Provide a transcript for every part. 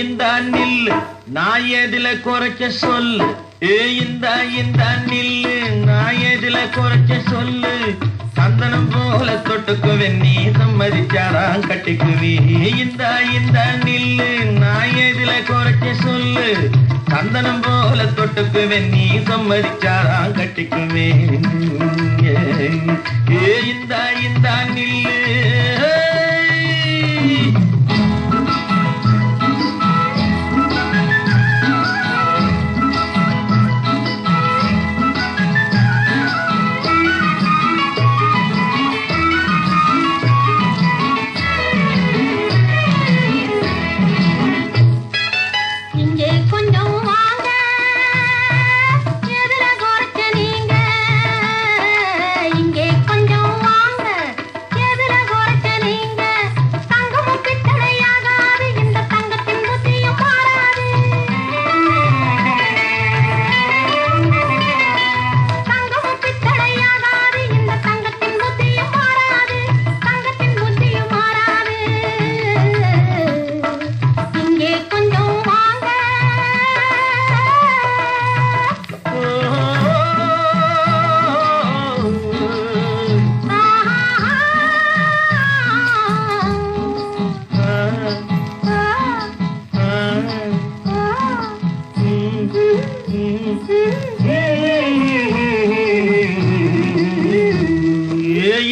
இந்த நில்லு நான் எதுல குறைச்ச சொல்லு? ஏ இந்த இந்த நில்லு நான் எதுல குறைச்ச சொல்லு? சந்தனம் போல தொட்டுக்குவேன் நீ சம்மதிச்சாரா கட்டிக்குவி. இந்த இந்த நில்லு நான் எதுல குறைச்ச சொல்லு? சந்தனம் போல தொட்டுக்குவேன் நீ சம்மதிச்சாரா கட்டிக்குவேன் ஏ இந்த இந்த நில்லு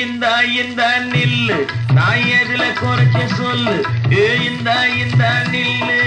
இந்த இந்த நில்லு நான் எதுல குறைச்ச சொல்லு? ஏ இந்த இந்த நில்லு.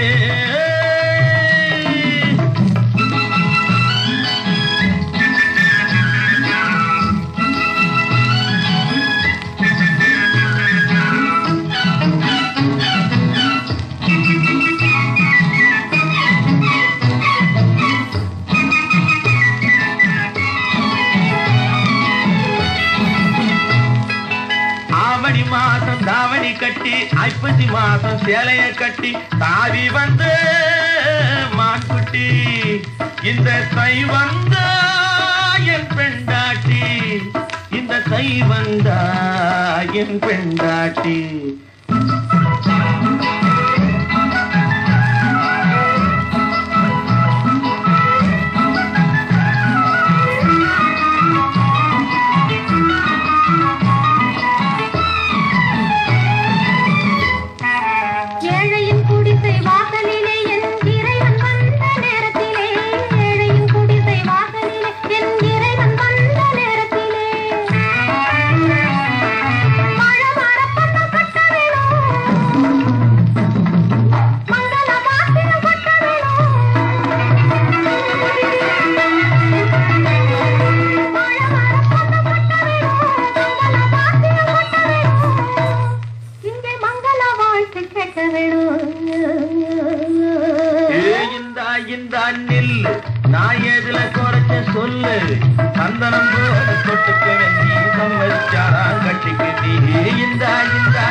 ஆடி மாசம் தாவணி கட்டி ஐப்பசி மாசம் சேலைய கட்டி தாவி வந்து மான்குட்டி. இந்த தை வந்தா என் பெண்டாட்டி. இந்த தை வந்தா என் பெண்டாட்டி. இந்தா இந்தா நில் நான் எதுல குறைச்ச சொல்லு. சந்தனம் போல தொட்டுக்க வேண்டி சம்வச்சாரா கட்டிக்கு நீ இந்தா இந்தா